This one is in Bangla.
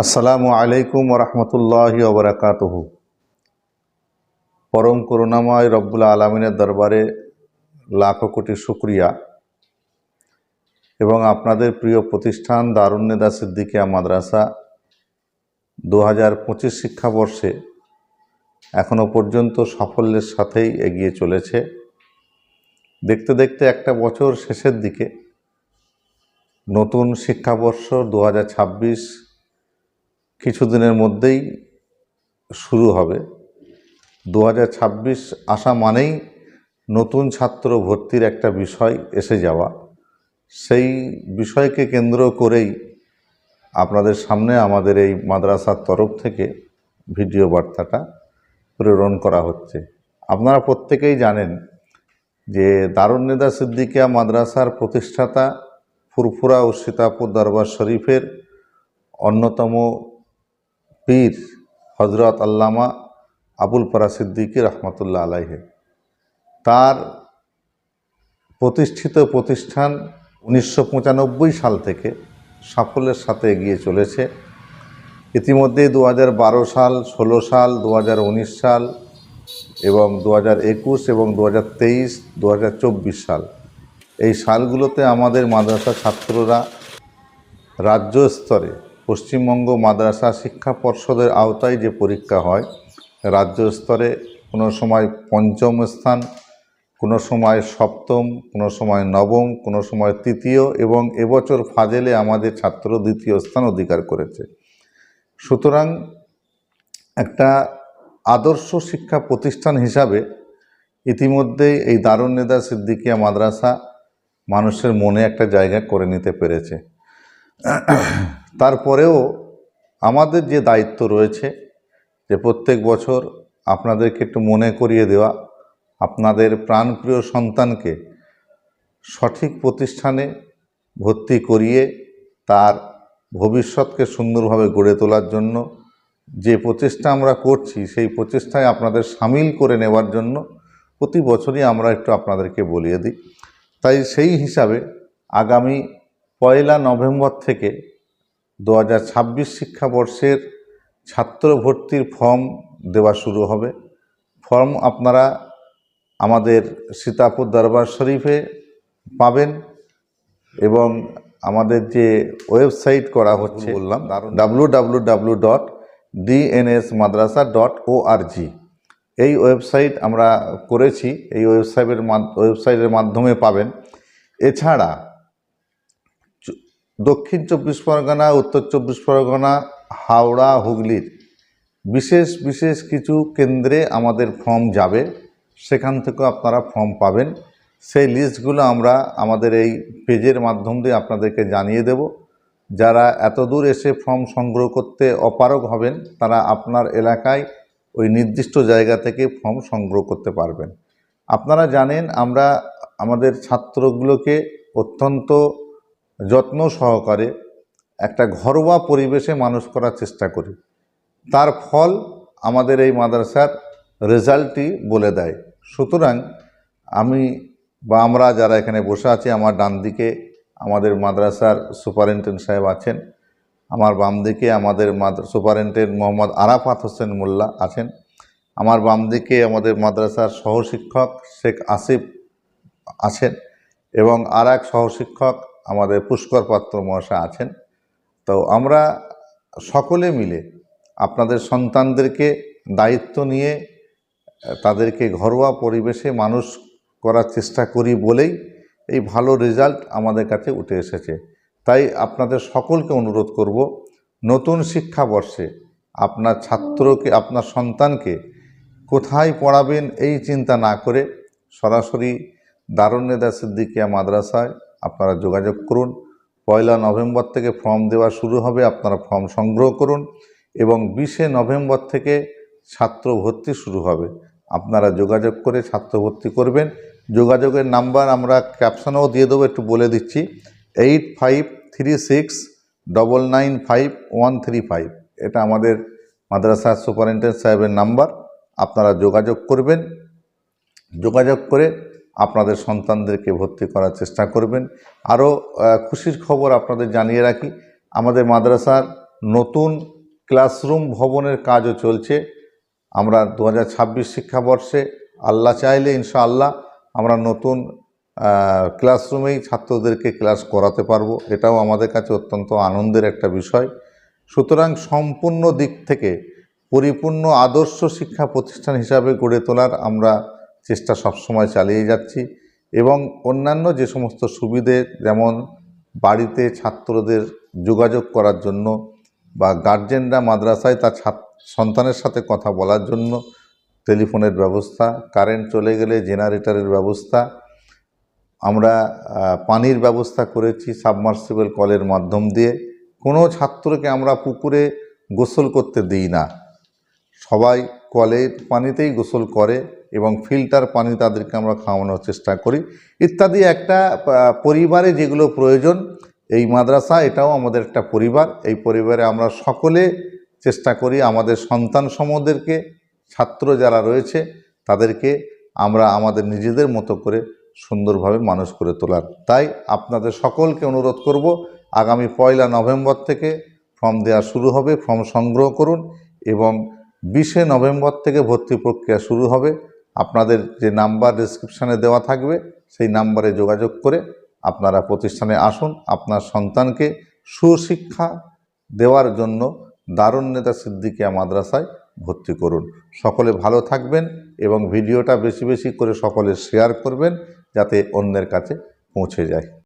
আসসালামু আলাইকুম রহমতুল্লাহ ওবরাকাতহ। পরম করুণাময় রব্বুল আলমিনের দরবারে লাখো কোটি শুক্রিয়া। এবং আপনাদের প্রিয় প্রতিষ্ঠান দারুন্নেদা সিদ্দিকিয়া মাদ্রাসা দু হাজার পঁচিশ শিক্ষাবর্ষে এখনও পর্যন্ত সাফল্যের সাথেই এগিয়ে চলেছে। দেখতে দেখতে একটা বছর শেষের দিকে নতুন শিক্ষাবর্ষ দু হাজার ছাব্বিশ কিছুদিনের মধ্যেই শুরু হবে। দু আসা মানেই নতুন ছাত্র ভর্তির একটা বিষয় এসে যাওয়া। সেই বিষয়কে কেন্দ্র করেই আপনাদের সামনে আমাদের এই মাদ্রাসার তরফ থেকে ভিডিও বার্তাটা প্রেরণ করা হচ্ছে। আপনারা প্রত্যেকেই জানেন যে দারুন্নেদা সিদ্দিকিয়া মাদ্রাসার প্রতিষ্ঠাতা ফুরফুরা ও সীতাপুর দরবার শরীফের অন্যতম পীর হজরত আল্লামা আবুল পরা সিদ্দিকী রহমতুল্লাহ আলাইহে। তার প্রতিষ্ঠিত প্রতিষ্ঠান উনিশশো পঁচানব্বই সাল থেকে সাফল্যের সাথে এগিয়ে চলেছে। ইতিমধ্যেই দু সাল, ষোলো সাল দু সাল এবং দু একুশ এবং দু হাজার তেইশ সাল। এই সালগুলোতে আমাদের মাদ্রাসা ছাত্ররা রাজ্য স্তরে পশ্চিমবঙ্গ মাদ্রাসা শিক্ষা পর্ষদের আওতায় যে পরীক্ষা হয়, রাজ্য স্তরে কোনো সময় পঞ্চম স্থান, কোনো সময় সপ্তম, কোনো সময় নবম, কোনো সময় তৃতীয় এবং এবছর ফাজেলে আমাদের ছাত্র দ্বিতীয় স্থান অধিকার করেছে। সুতরাং একটা আদর্শ শিক্ষা প্রতিষ্ঠান হিসাবে ইতিমধ্যেই এই দারুণ নেদা সিদ্দিকিয়া মাদ্রাসা মানুষের মনে একটা জায়গা করে নিতে পেরেছে। তারপরেও আমাদের যে দায়িত্ব রয়েছে, যে প্রত্যেক বছর আপনাদেরকে একটু মনে করিয়ে দেওয়া, আপনাদের প্রাণপ্রিয় সন্তানকে সঠিক প্রতিষ্ঠানে ভর্তি করিয়ে তার ভবিষ্যৎকে সুন্দরভাবে গড়ে তোলার জন্য যে প্রচেষ্টা আমরা করছি, সেই প্রচেষ্টায় আপনাদের সামিল করে নেওয়ার জন্য প্রতি বছরই আমরা একটু আপনাদেরকে বলিয়ে দিই। তাই সেই হিসাবে আগামী পয়লা নভেম্বর থেকে দু হাজার ছাব্বিশ শিক্ষাবর্ষের ছাত্র ভর্তির ফর্ম দেওয়া শুরু হবে। ফর্ম আপনারা আমাদের সীতাপুর দরবার শরীফে পাবেন এবং আমাদের যে ওয়েবসাইট করা হচ্ছে বললাম W W W dot DNS madrasa dot ORG এই ওয়েবসাইট আমরা করেছি এই ওয়েবসাইটের ওয়েবসাইটের মাধ্যমে পাবেন। এছাড়া দক্ষিণ চব্বিশ পরগনা, উত্তর চব্বিশ পরগনা, হাওড়া, হুগলির বিশেষ বিশেষ কিছু কেন্দ্রে আমাদের ফর্ম যাবে। সেখান থেকেও আপনারা ফর্ম পাবেন। সেই লিস্টগুলো আমরা আমাদের এই পেজের মাধ্যম দিয়ে আপনাদেরকে জানিয়ে দেব। যারা এত দূর এসে ফর্ম সংগ্রহ করতে অপারগ হবেন, তারা আপনার এলাকায় ওই নির্দিষ্ট জায়গা থেকে ফর্ম সংগ্রহ করতে পারবেন। আপনারা জানেন, আমরা আমাদের ছাত্রগুলোকে অত্যন্ত যত্ন সহকারে একটা ঘরোয়া পরিবেশে মানুষ করার চেষ্টা করি। তার ফল আমাদের এই মাদ্রাসার রেজাল্টই বলে দেয়। সুতরাং আমি বা আমরা যারা এখানে বসে আছি, আমার ডান দিকে আমাদের মাদ্রাসার সুপারিনটেন্ডেন্ট সাহেব আছেন, আমার বাম দিকে আমাদের সুপারিনটেন্ডেন্ট মোহাম্মদ আরাফাত হোসেন মোল্লা আছেন, আমার বাম দিকে আমাদের মাদ্রাসার সহশিক্ষক শেখ আসিফ আছেন এবং আর এক সহশিক্ষক আমাদের পুষ্কর পাত্র মহাশয় আছেন। তো আমরা সকলে মিলে আপনাদের সন্তানদেরকে দায়িত্ব নিয়ে, তাদেরকে ঘরোয়া পরিবেশে মানুষ করার চেষ্টা করি বলেই এই ভালো রেজাল্ট আমাদের কাছে উঠে এসেছে। তাই আপনাদের সকলকে অনুরোধ করব, নতুন শিক্ষাবর্ষে আপনার ছাত্রকে, আপনার সন্তানকে কোথায় পড়াবেন এই চিন্তা না করে সরাসরি দারুণ্যদা সিদ্দিকিয়া মাদ্রাসায় আপনারা যোগাযোগ করুন। পয়লা নভেম্বর থেকে ফর্ম দেওয়া শুরু হবে, আপনারা ফর্ম সংগ্রহ করুন এবং বিশে নভেম্বর থেকে ছাত্র ভর্তি শুরু হবে। আপনারা যোগাযোগ করে ছাত্র ভর্তি করবেন। যোগাযোগের নাম্বার আমরা ক্যাপশনেও দিয়ে দেবো, একটু বলে দিচ্ছি। Eight five three six double nine five one three five. এটা আমাদের মাদ্রাসা সুপারিনটেন্ডেন্ট সাহেবের নাম্বার। আপনারা যোগাযোগ করবেন। যোগাযোগ করে আপনাদের সন্তানদেরকে ভর্তি করার চেষ্টা করবেন। আরও খুশির খবর আপনাদের জানিয়ে রাখি, আমাদের মাদ্রাসার নতুন ক্লাসরুম ভবনের কাজও চলছে। আমরা দু হাজার ছাব্বিশ শিক্ষাবর্ষে আল্লাহ চাইলে, ইনশাআল্লাহ, আমরা নতুন ক্লাসরুমেই ছাত্রদেরকে ক্লাস করাতে পারব। এটাও আমাদের কাছে অত্যন্ত আনন্দের একটা বিষয়। সুতরাং সম্পূর্ণ দিক থেকে পরিপূর্ণ আদর্শ শিক্ষা প্রতিষ্ঠান হিসাবে গড়ে তোলার আমরা চেষ্টা সবসময় চালিয়ে যাচ্ছি এবং অন্যান্য যে সমস্ত সুবিধে, যেমন বাড়িতে ছাত্রদের যোগাযোগ করার জন্য বা গার্জেনরা মাদ্রাসায় তার সন্তানের সাথে কথা বলার জন্য টেলিফোনের ব্যবস্থা কারেন্ট চলে গেলে জেনারেটরের ব্যবস্থা, আমরা পানির ব্যবস্থা করেছি সাবমার্সিবল কলের মাধ্যম দিয়ে। কোনো ছাত্রকে আমরা পুকুরে গোসল করতে দিই না। সবাই কলের পানিতেই গোসল করে। এবং ফিল্টার পানি তাদেরকে আমরা খাওয়ানোর চেষ্টা করি। ইত্যাদি একটা পরিবারে যেগুলো প্রয়োজন, এই মাদ্রাসা এটাও আমাদের একটা পরিবার। এই পরিবারে আমরা সকলে চেষ্টা করি আমাদের সন্তান সমদেরকে, ছাত্র যারা রয়েছে, তাদেরকে আমরা আমাদের নিজেদের মতো করে সুন্দরভাবে মানুষ করে তোলার। তাই আপনাদের সকলকে অনুরোধ করব, আগামী পয়লা নভেম্বর থেকে ফর্ম দেওয়া শুরু হবে, ফর্ম সংগ্রহ করুন এবং বিশে নভেম্বর থেকে ভর্তি প্রক্রিয়া শুরু হবে। আপনাদের যে নাম্বার ডিসক্রিপশানে দেওয়া থাকবে, সেই নাম্বারে যোগাযোগ করে আপনারা প্রতিষ্ঠানে আসুন। আপনার সন্তানকে সুশিক্ষা দেওয়ার জন্য দারুণ নেতা সিদ্দিকিয়া মাদ্রাসায় ভর্তি করুন। সকলে ভালো থাকবেন এবং ভিডিওটা বেশি বেশি করে সকলে শেয়ার করবেন, যাতে অন্যের কাছে পৌঁছে যায়।